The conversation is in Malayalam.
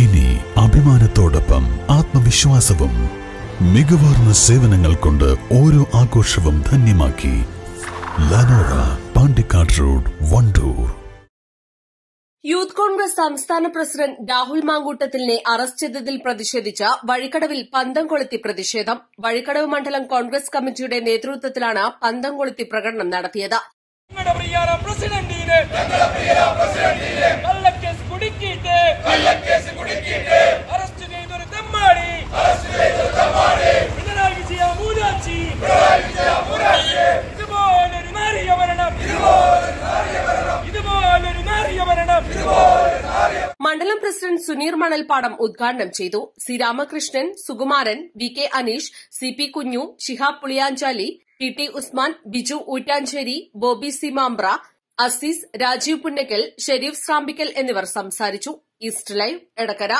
ഇനി അഭിമാനത്തോടൊപ്പം ആത്മവിശ്വാസവും മികവാർന്ന സേവനങ്ങൾ കൊണ്ട് ഓരോ ആഘോഷവും ധന്യമാക്കി ലനോറ പാണ്ടിക്കാട് റോഡ് വണ്ടൂർ. യൂത്ത് കോൺഗ്രസ് സംസ്ഥാന പ്രസിഡന്റ് രാഹുൽ മാങ്കൂട്ടത്തിലിനെ അറസ്റ്റ് ചെയ്തതിൽ പ്രതിഷേധിച്ച വഴിക്കടവിൽ പന്തം കൊളുത്തി പ്രതിഷേധം. വഴിക്കടവ് മണ്ഡലം കോൺഗ്രസ് കമ്മിറ്റിയുടെ നേതൃത്വത്തിലാണ് പന്തം കൊളുത്തി പ്രകടനം നടത്തിയത്. മൂലാച്ചി ഇതുപോലൊരു നാരിയ ഭരണം. ഇതുപോലൊരു നാരിയ ഭരണം. മണ്ഡലം പ്രസിഡന്റ് സുനീർ മണൽപ്പാടം ഉദ്ഘാടനം ചെയ്തു C Ramakrishnan Sukumaran V K Aneesh C P Kunju Shihab Puliyanchali P T Usman Biju Oottancheri Bobby C Mambra Azeez Rajeev Punnakkal Shareef Srambikkal എന്നിവർ സംസാരിച്ചു. East live Edakkara.